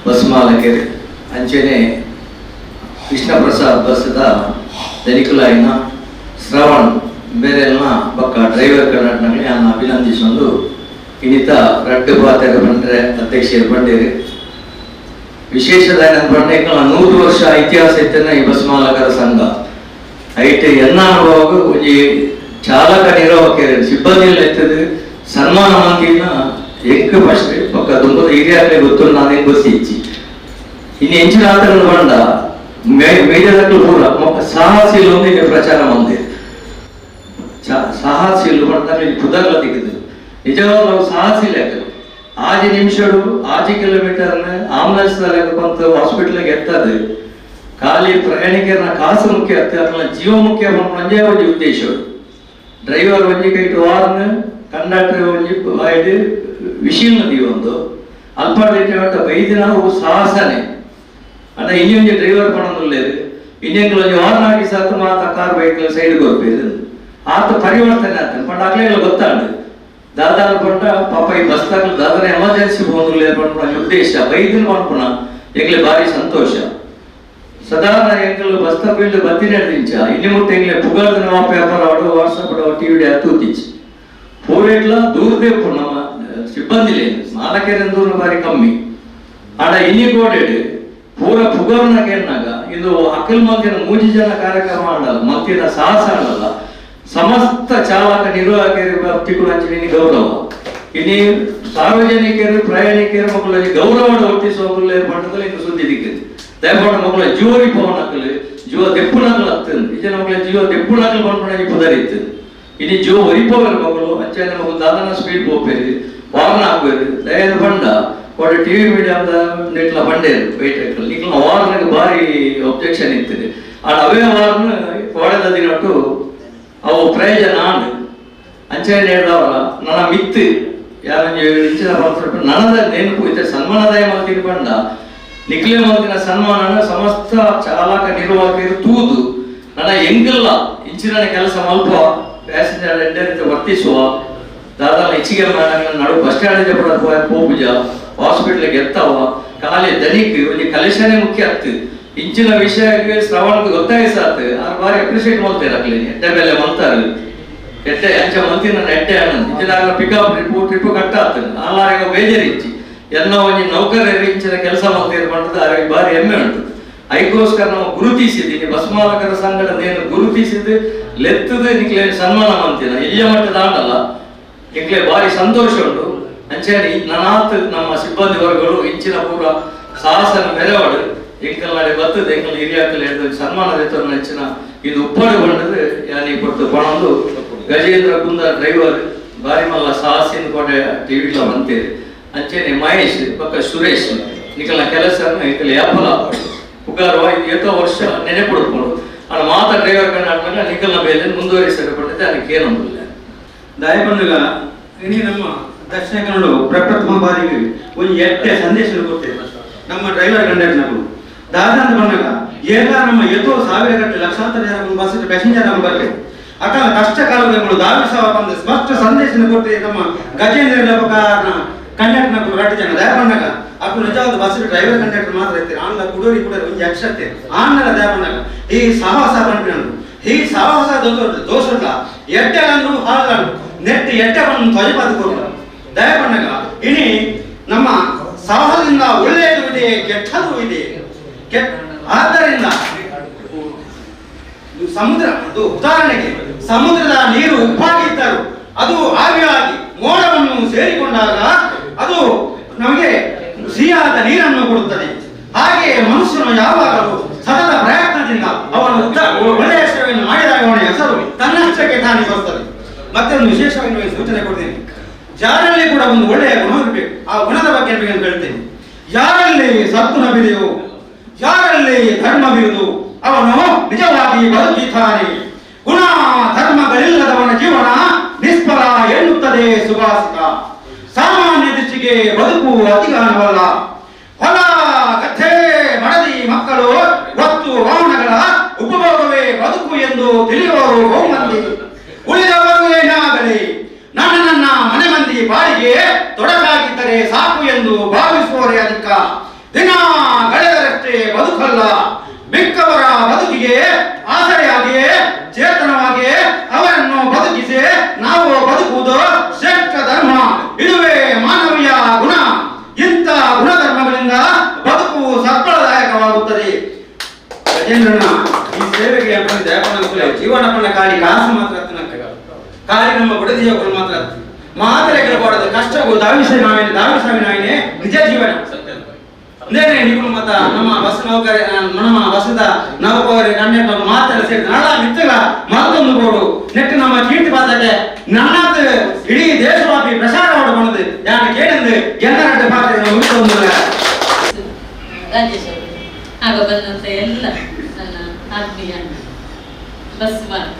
ಬಸ್ ಮಾಲಕರು ಅಂಚೆನೆ ಕೃಷ್ಣ ಪ್ರಸಾದ್ ಬಸ್ದ ಧನಿಕುಲಾಯಿನ ಶ್ರವಣ್. ಬೇರೆಲ್ಲ ಪಕ್ಕ ಡ್ರೈವರ್ ಕರ್ನಾಟಕನಲ್ಲಿ ನಾನು ಅಭಿನಂದಿಸೊಂದು ಇನ್ನಿತ ರಡ್ಡು ಪಾತ್ರ ಬಂದ್ರೆ ಅಧ್ಯಕ್ಷರು ಬಂದಿರಿ. ವಿಶೇಷದ ಏನಂತ ನೂರು ವರ್ಷ ಇತಿಹಾಸ ಇತ್ತೇನೆ ಈ ಬಸ್ ಮಾಲಕರ ಸಂಘ. ಐಟ್ ಎನ್ನ ಅನುಭವ ಒಂಜಿ ಚಾಲಕ ನಿರ್ವಾಹಕರು ಸಿಬ್ಬಂದಿ ಎಲ್ಲ ಇರ್ತದೆ. ಸನ್ಮಾನ ಮಂದಿನ ಎಕ್ ಫಸ್ಟ್ ಪಕ್ಕ ದುಂಬದ ಹಿರಿಯಾಗಲೇ ಗೊತ್ತು, ನಾನು ಬಸ್ ಇಚ್ಚಿ. ಇನ್ನು ಎಂಚಿನ ಆತರ ಬಂಡ ಮೇಜರ್ ಪೂರ ಸಾಹಸೀಲು ಒಂದು ಈಗ ಪ್ರಚಾರ ಮಂದಿ. ಬಂದಾಗ ಪುದರ್ಲ ತೆಗೆದು ನಿಜವಾದ ನಾವು ಸಾಹಸಿ ಲೆಕ್ಕ ಆಜಿ ನಿಮಿಷಡು, ಆಜಿ ಕಿಲೋಮೀಟರ್ ಆಂಬುಲೆನ್ಸ್ ಕೊಂತ ಹಾಸ್ಪಿಟಲ್ಗೆ ಎತ್ತದು. ಖಾಲಿ ಪ್ರಯಾಣಿಕರನ್ನ ಕಾಸು ಮುಖ್ಯ ಅತ್ತ ಜೀವ ಮುಖ್ಯ ಒಂದೇ ಒಂದು ಉದ್ದೇಶ ಡ್ರೈವರ್ ಒಂಜಿ ಕೈಟ್ ವಾರ್ನ್ ಕಂಡಕ್ಟರ್ ಒಂಜಿ ವಾಯ್ಡ್ ವಿಷೀಲ್ ನದಿ ಒಂದು. ಅಲ್ಪ ಮಟ್ಟ ಬೈದಿನ ಸಾಹಸನೆ. ಅಣ್ಣ ಇನ್ನೊಂದು ಡ್ರೈವರ್ ಪಣ ಇನ್ನೊಂದು ಒಂಜಿ ವಾರ್ನ್ ಸಾಕು ಮಾತ ಕಾರ್ ಬೈಕ್ ಸೈಡ್ ಕೊರ್ಪೇರು ಆತ ಪರಿವರ್ತನೆ ಆಗ್ತಾನೆ ಪಂಡ ಇಲ್ಲ ಗೊತ್ತಾಂಡು ದಾದಾನ ಪಂಡ ಪಾಪ ಈ ಬಸ್ತಾಗ ದಾದನ ಎಮರ್ಜೆನ್ಸಿ ಹೋಗುಲೇರು ಪಂಡ ಉದ್ದೇಶ ಬೈದಿನ ಪಂಪುಣ ಎಂಗ್ಲೆ ಬಾರಿ ಸಂತೋಷ. ಸದಾ ಎಂಗ್ಲು ಬಸ್ತ ಬೀಳ್ದು ಬತ್ತಿನ ದಿಂಚ ಇಲ್ಲಿ ಮುಟ್ಟ ಎಂಗ್ಲೆ ನಮ್ಮ ಪೇಪರ್ ಆಡು ವಾಟ್ಸಪ್ ಆಡು ಟಿವಿ ಹತ್ತೂತಿಚ್ಚಿ ಪೂರೇಟ್ಲ ದೂರದೇ ನಮ್ಮ ಸಿಬ್ಬಂದಿಲೆ. ಮಾಲಕೇರಿ ದೂರ ಬಾರಿ ಕಮ್ಮಿ. ಆಡ ಇನ್ನಿ ಕೋಡೆಡ್ ಪೂರ ಪುಗರ್ನಾಗ ಏನಾಗ ಇದು ಅಕಲ್ ಮಂದಿನ ಮೂಜಿ ಜನ ಕಾರ್ಯಕ್ರಮ ಮಾಡಲ್ಲ ಮತ್ತಿನ ಸಾಹಸ ಮಾಡಲ್ಲ ಸಮಸ್ತ ಚಾಲಕ ನಿರ್ವಾಹಕರು ಭಕ್ತಿಗಳು ಗೌರವ. ಇಲ್ಲಿ ಸಾರ್ವಜನಿಕರು, ಪ್ರಯಾಣಿಕರು, ಮಕ್ಕಳಲ್ಲಿ ಗೌರವ ವರ್ತಿಸುವ ಮಟ್ಟದಲ್ಲಿ ಇನ್ನು ಸುದ್ದಿ ದಿಕ್ಕಿದೆ ದಯಮಾಡಿ ಮಕ್ಕಳ ಜೀವರಿ ಪವನಕ್ಕಲು ಜೀವ ದೆಪ್ಪುನಕಲು ಹತ್ತಂದು ಇಜನ ಮಕ್ಕಳ ಜೀವ ದೆಪ್ಪುನಕಲು ಪದರಿ ಪುದರಿತ್ತು ಇನಿ ಜೀವ ಒರಿಪವರ ಮಕ್ಕಳು ಅಂಚೆ ಮಕ್ಕಳು ದಾದನ ಸ್ಪೀಡ್ ಹೋಗ್ಬೇರಿ ವಾಹನ ಹಾಕ್ಬೇರಿ ದಯದ ಬಂಡ ಕೊಡ ಟಿವಿ ಮೀಡಿಯಾದ ನೆಟ್ಲ ಬಂಡೆ ಬೈಟಕ್ಕಲ್ಲಿ ಈಗ ವಾರ್ನಗೆ ಭಾರಿ ಒಬ್ಜೆಕ್ಷನ್ ಇರ್ತದೆ ಆ ಅವೇ ವಾರ್ನ ದಿನಟ್ಟು ಅವು ಪ್ರಯೋಜನ ಆಂಡ್ ಅಂಚೆನೆ ಹೇಳಿದವರ ನನ್ನ ಮಿತ್ತು. ಯಾರಂಜಿ ಇಂಚಿನ ಬರ್ತಾರೆ ನನದ ನೆನಪು ಇದೆ, ಸನ್ಮಾನದಾಯ ಮಲ್ತಿನ ಬಂದ. ನಿಕ್ಲೆ ಮಲ್ತಿನ ಸನ್ಮಾನ ಸಮಸ್ತ ಚಾಲಕ ನಿರ್ವಾಹಕರು ತೂದು ನನ್ನ ಎಂಗಿಲ್ಲ ಇಂಚಿನ ಕೆಲಸ ಮಲ್ಪ ಪ್ಯಾಸೆಂಜರ್ ಎಂಡರಿತ ವರ್ತಿಸುವ. ದಾದಾಲ ಹೆಚ್ಚಿಗೆ ಮಾಡಂಗ ನಡು ಬಸ್ ಸ್ಟ್ಯಾಂಡ್ ಕೂಡ ಪೋಪುಜ. ಹಾಸ್ಪಿಟ್ಲಿಗೆ ಎತ್ತವ. ಖಾಲಿ ದನಿಕ್, ಇಲ್ಲಿ ಕಲೆಕ್ಷನೇ ಮುಖ್ಯ ಆಗ್ತದೆ ಇಂಚಿನ ವಿಷಯಕ್ಕೆ ಶ್ರವಣಕ್ಕೆ ಗೊತ್ತಾಯಿಸಾತ್ ಅವ್ರು ಬಾರಿ ಅಪ್ರಿಷಿಯೇಟ್ ಮಾಡ್ತಾರೆ ಆಗ್ಲಿ ಎಟ್ಟೆ ಬೆಲೆ ಮಾಡ್ತಾರೆ ಎಟ್ಟೆ ಅಂಚ ಮಂತಿನ ಎಟ್ಟೆ ಆನಂದ್ ಇಂಚಿನಾಗ ಪಿಕಪ್ ಟ್ರಿಪ್ ಟ್ರಿಪ್ ಕಟ್ಟ ಆಗ್ತದೆ ಆಲಾಗ ಬೇಜಾರು ಇಚ್ಚಿ. ಎಲ್ಲ ಒಂಜಿ ನೌಕರರು ಇಂಚಿನ ಕೆಲಸ ಮಾಡ್ತೀರ ಮಾಡಿದ್ರೆ ಅವ್ರಿಗೆ ಬಾರಿ ಹೆಮ್ಮೆ ಉಂಟು. ಅದಕ್ಕೋಸ್ಕರ ನಾವು ಗುರುತಿಸಿದ್ದೀನಿ ಬಸ್ ಮಾಲಕರ ಸಂಘದ ನೀನು ಗುರುತಿಸಿದ್ದು ಲೆತ್ತದ ನಿಕ್ಲೆ ಸನ್ಮಾನ ಮಂತಿನ. ಇಲ್ಲಿಯ ಮಟ್ಟದ ಆಡಲ್ಲ ನಿಕ್ಲೆ ಬಾರಿ ಸಂತೋಷ ಉಂಟು. ಅಂಚೆ ನನಾತ್ ನಮ್ಮ ಸಿಬ್ಬಂದಿ ವರ್ಗಗಳು ಇಂಚಿನ ಪೂರ ಸಾಹಸನ ಮೆರವಡು. ಎಂಕಲ್ಲಾಡಿ ಬರ್ತದೆ ಎಂಕಲ್ ಹಿರಿಯಾಕಲ್ ಹೇಳಿದ್ರೆ ಸನ್ಮಾನ ದೇತನ ಹೆಚ್ಚಿನ ಇದು ಉಪ್ಪಾಡಿ ಬಂಡದು ಯಾನಿ ಕೊಟ್ಟು ಬಣ್ಣದು ಗಜೇಂದ್ರ ಕುಂದ ಡ್ರೈವರ್ ಬಾರಿ ಮಲ್ಲ ಸಾಹಸಿನ ಕೋಟೆ ಟಿವಿಲ ಬಂತೀರಿ ಅಂಚೇನೆ ಮಹೇಶ್, ಪಕ್ಕ ಸುರೇಶ್ ನಿಕಲ ಕೆಲಸ ನಿಕಲ ಯಾಪಲ ಪುಗಾರವ ಏತೋ ವರ್ಷ ನೆನೆ ಪಡ್ಕೊಂಡು ಅಲ್ಲಿ ಮಾತ ಡ್ರೈವರ್ ಕಣ್ಣಾಡ್ಮೇಲೆ ನಿಕಲ್ನ ಮೇಲೆ ಮುಂದುವರಿಸಲ್ಪಟ್ಟಿದೆ ಅದಕ್ಕೆ ಏನೊಂದಿಲ್ಲ ದಯಬಂಧುಗ ಇಡೀ ನಮ್ಮ ದಕ್ಷಿಣ ಕನ್ನಡ ಪ್ರಪ್ರಥಮ ಬಾರಿಗೆ ಒಂದು ಎಟ್ಟೆ ಸಂದೇಶ ಕೊಡ್ತೇವೆ. ನಮ್ಮ ಡ್ರೈವರ್ ಕಂಡಕ್ಟರ್ಗಳು ದಾದಾಂತ ಬಂದಾಗ, ಎಲ್ಲ ನಮ್ಮ ಎದೋ ಸಾವಿರ ಗಟ್ಟಲೆ ಲಕ್ಷಾಂತರ ಜನ ಬಸ್ ಪ್ಯಾಸೆಂಜರ್ ನಮ್ಮ ಬರ್ತೇವೆ ಅಕಾಲ ಕಷ್ಟ ಕಾಲಗಳು ಸಹ ಬಂದು ಸ್ಪಷ್ಟ ಸಂದೇಶ ಕೊಡ್ತೇವೆ ನಮ್ಮ ಗಜೇಂದ್ರ ಪ್ರಕಾರ ಕಂಡಕ್ಟರ್ ರಡ್ಡು ಜನ. ದಯ ಬಂದಾಗ ನಿಜವಾದ ಬಸ್ ಡ್ರೈವರ್ ಕಂಡಕ್ಟರ್ ಮಾತ್ರ ಇರ್ತೀರಿ. ಆನ್ಲ ಕುಡೋರಿ ಕೂಡ ಒಂದು ಅಕ್ಷತೆ ಆನ್ಲ ದಯ ಬಂದಾಗ, ಈ ಸಾಹಸ ಬಂದ್ಬಿಡೋದು ಈ ಸಾಹಸ ದೋಷಲ್ಲ ಎಟ್ಟೆಗಳನ್ನು ಹಾಳಾಡು ನೆಟ್ಟು ಎಟ್ಟವನ್ನು ಧ್ವಜಪಾತ ಕೊಡು ದಯ ಬಂದಾಗ ಇನಿ ನಮ್ಮ ಸಾಹಸದಿಂದ ಒಳ್ಳೆಯದು ಇದೆ, ಕೆಟ್ಟದು ಇದೆ. ಆದ್ದರಿಂದ ಸಮುದ್ರ, ಅದು ಉದಾಹರಣೆಗೆ ಸಮುದ್ರದ ನೀರು ಉಪ್ಪಾಗಿದ್ದರು ಅದು ಆವಿಯಾಗಿ ಮೋಡವನ್ನು ಸೇರಿಕೊಂಡಾಗ ಅದು ನಮಗೆ ಸಿಹಿಯಾದ ನೀರನ್ನು ಕೊಡುತ್ತದೆ. ಹಾಗೆ ಮನುಷ್ಯನು ಯಾವಾಗಲೂ ಸತತ ಪ್ರಯತ್ನದಿಂದ ಅವನು ಒಳ್ಳೆಯ ಸೇವೆಯನ್ನು ಮಾಡಿದಾಗ ಅವನ ಹೆಸರು ತನ್ನಷ್ಟಕ್ಕೆ ತಾನೇ ಬರ್ತದೆ ಮತ್ತೆ ಒಂದು ವಿಶೇಷವಾಗಿ ಸೂಚನೆ ಕೊಡ್ತೀನಿ. ಯಾರಲ್ಲಿ ಕೂಡ ಒಂದು ಒಳ್ಳೆಯ ಗುಣ ಇರಬೇಕು. ಆ ಗುಣದ ಬಗ್ಗೆ ನಾನು ಹೇಳ್ತೇನೆ. ಯಾರಲ್ಲಿ ಸದ್ಗುಣವಿದೆಯೋ ಯಾರಲ್ಲಿ ಧರ್ಮವಿರುವುದು ಅವನು ನಿಜವಾಗಿ ಬದುಕಿದ್ದಾನೆ. ಗುಣ ಧರ್ಮಗಳಿಲ್ಲದವನ ಜೀವನ ನಿಷ್ಫಲ ಎನ್ನುತ್ತದೆ ಸುಭಾಷಿತ ಸಾಮಾನ್ಯ ದೃಷ್ಟಿಗೆ ಬದುಕು ಅತಿಗಾನವಲ್ಲ ಹೊಲ, ಕಥೆ, ಮಡದಿ ಮಕ್ಕಳು ಒತ್ತು ವಾಹನಗಳ ಉಪಭೋಗವೇ ಬದುಕು ಎಂದು ತಿಳಿಯುವವರು ಬಹುಮಂದಿ. ಉಳಿದವರು ಏನಾಗಲಿ? ನನ್ನ ನನ್ನ ಮನೆ ಮಂದಿ ಬಾಳಿಗೆ ತೊಡಕಾಗಿದ್ದರೆ ಸಾಕು ಎಂದು ಭಾವಿಸುವವರೇ ದಯಾಪನ ಜೀವನಪನ ಕಾಡಿ ಕಾಸು ಮಾತ್ರ ಹತ್ತನಕ್ಕ ಕಾಡಿ ನಮ್ಮ ಬಡದಿಯ ಮಾತ್ರ ಹತ್ತು. ಮಾತ್ರ ಗೆಲ್ಲಬಾರದು ಕಷ್ಟ ದಾವಿಸ ನಾವೇನೆ ದಾವಿಸಾವಿ ನಾವೇನೆ ನಿಜ ಜೀವನ. ಅಂದೇನೆ ನೀವು ಮತ ನಮ್ಮ ಬಸ್ ನಮ್ಮ ವಸದ ನೌಕರಿ ನನ್ನ ಮಾತ್ರ ಸೇರಿದ ನಳ ಮಿತ್ತಲ ಮತ್ತೊಂದು ಬೋಡು ನೆಟ್ಟು ನಮ್ಮ ಕೀರ್ತಿ ಪಾತ್ರಕ್ಕೆ ನನ್ನ ಇಡೀ ದೇಶವ್ಯಾಪಿ ಪ್ರಸಾರ ಮಾಡಬಾರದು ಯಾರು ಎಲ್ಲರ ಪಾತ್ರ ಬಂದಂತ ಎಲ್ಲ ನನ್ನ ಆತ್ಮೀಯ ಬಸ್ ಮಾರ್ಗ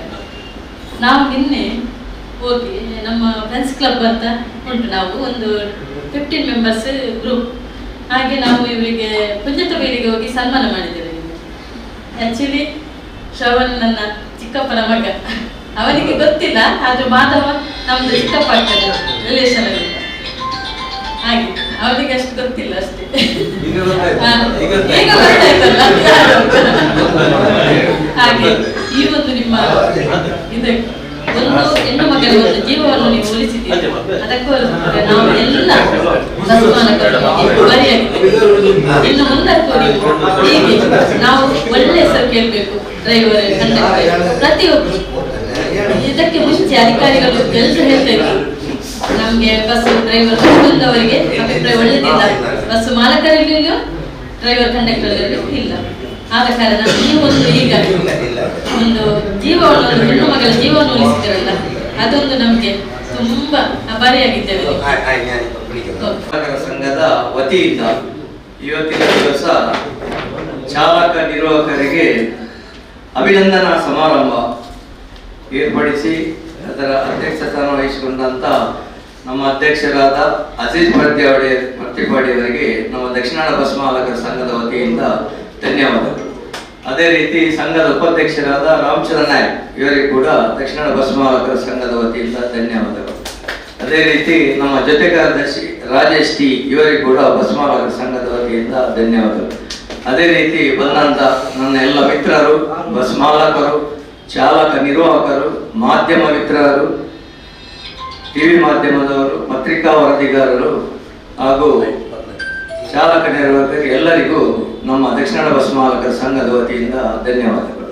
ನಾವು ನಿನ್ನೆ ಹೋಗಿ ನಮ್ಮ ಫ್ರೆಂಡ್ಸ್ ಕ್ಲಬ್ ಅಂತ ಉಂಟು ನಾವು ಒಂದು ಫಿಫ್ಟೀನ್ ಮೆಂಬರ್ಸ್ ಗ್ರೂಪ್ ಹಾಗೆ ನಾವು ಇವರಿಗೆ ಪುಂಜತವೀರಿಗೆ ಹೋಗಿ ಸನ್ಮಾನ ಮಾಡಿದ್ದೇವೆ. ಆ್ಯಕ್ಚುಲಿ ಶ್ರವಣ್ ನನ್ನ ಚಿಕ್ಕಪ್ಪನ ಮಗ. ಅವನಿಗೆ ಗೊತ್ತಿಲ್ಲ ಆದ್ರೆ ಮಾಧವ ನಮ್ದು ಚಿಕ್ಕಪ್ಪ ಆಗ್ತದೆ ರಿಲೇಷನ್ ಅಲ್ಲಿ. ಹಾಗೆ ಅವನಿಗೆ ಅಷ್ಟು ಗೊತ್ತಿಲ್ಲ ಅಷ್ಟೇ. ಈಗ. ಗೊತ್ತಾಯ್ತಲ್ಲ. ಹಾಗೆ ಈ ಒಂದು ನಿಮ್ಮ ಇದಕ್ಕೆ. ಒಂದು ಹೆಣ್ಣು ಮಗನ ಒಂದು ಜೀವವನ್ನು ನೀವು ಉಳಿಸಿದ್ದೀರಿ. ಅದಕ್ಕೋಸ್ಕರ ನಾವು ಎಲ್ಲ ಬರಿಯಾಗಿದ್ದೇವೆ ಇನ್ನು ಮುಂದಕ್ಕೂ ನೀವು ಹೀಗೆ ನಾವು ಒಳ್ಳೆ ಹೆಸರು ಕೇಳಬೇಕು ಡ್ರೈವರ್ ಕಂಡಕ್ಟರ್. ಪ್ರತಿಯೊಬ್ಬರು. ಇದಕ್ಕೆ ಮುಂಚೆ ಅಧಿಕಾರಿಗಳು ಎಲ್ಲರೂ ಹೇಳ್ತಾ ನಮಗೆ ಬಸ್ ಡ್ರೈವರ್ ಬಂದವರಿಗೆ ಅಭಿಪ್ರಾಯ ಒಳ್ಳೆದಿಲ್ಲ. ಬಸ್ ಮಾಲಕರಿಗೂ ಡ್ರೈವರ್ ಕಂಡಕ್ಟರ್ ಇಲ್ಲ. ಆದ ಕಾರಣ ನೀವು ಒಂದು ಈಗ ಒಂದು ಜೀವವನ್ನು ಒಂದು ಹೆಣ್ಣು ಮಗಳ ಜೀವವನ್ನು ಉಳಿಸಿದ್ರಲ್ಲ ಅದೊಂದು ನಮ್ಗೆ ತುಂಬಾ ಅಭಾರಿಯಾಗಿದ್ದೇವೆ ಸಂಘದ ವತಿಯಿಂದ ಇವತ್ತಿನ ದಿವಸ ಚಾಲಕ ನಿರ್ವಾಹಕರಿಗೆ ಅಭಿನಂದನಾ ಸಮಾರಂಭ ಏರ್ಪಡಿಸಿ ಅದರ ಅಧ್ಯಕ್ಷಸ್ಥಾನ ವಹಿಸಿಕೊಂಡಂತ ನಮ್ಮ ಅಧ್ಯಕ್ಷರಾದ ಅಜೀಜ್ ಪ್ರತಿಪಾಡಿಯವರಿಗೆ ನಮ್ಮ ದಕ್ಷಿಣ ಬಸ್ ಮಾಲಕರ ಸಂಘದ ವತಿಯಿಂದ ಧನ್ಯವಾದಗಳು. ಅದೇ ರೀತಿ ಸಂಘದ ಉಪಾಧ್ಯಕ್ಷರಾದ ರಾಮಚಂದ್ರ ನಾಯಕ್, ಇವರಿಗೆ ಕೂಡ ದಕ್ಷಿಣ ಬಸ್ ಮಾಲಕರ ಸಂಘದ ವತಿಯಿಂದ ಧನ್ಯವಾದಗಳು. ಅದೇ ರೀತಿ ನಮ್ಮ ಜೊತೆ ಕಾರ್ಯದರ್ಶಿ ರಾಜೇಶ್ ಟಿ, ಇವರಿಗೆ ಕೂಡ ಬಸ್ ಮಾಲಕರ ಸಂಘದ ವತಿಯಿಂದ ಧನ್ಯವಾದಗಳು. ಅದೇ ರೀತಿ ಬಂದಂತ ನನ್ನ ಎಲ್ಲ ಮಿತ್ರರು ಬಸ್ ಚಾಲಕ ನಿರ್ವಾಹಕರು, ಮಾಧ್ಯಮ ಮಿತ್ರರು ಟಿವಿ ಮಾಧ್ಯಮದವರು, ಪತ್ರಿಕಾ ವರದಿಗಾರರು ಹಾಗೂ ಚಾಲಕ ನಿರ್ವಾಹಕರು ಎಲ್ಲರಿಗೂ ನಮ್ಮ ದಕ್ಷಿಣ ಬಸ್ ಮಾಲಕರ ಸಂಘದ ವತಿಯಿಂದ ಧನ್ಯವಾದಗಳು.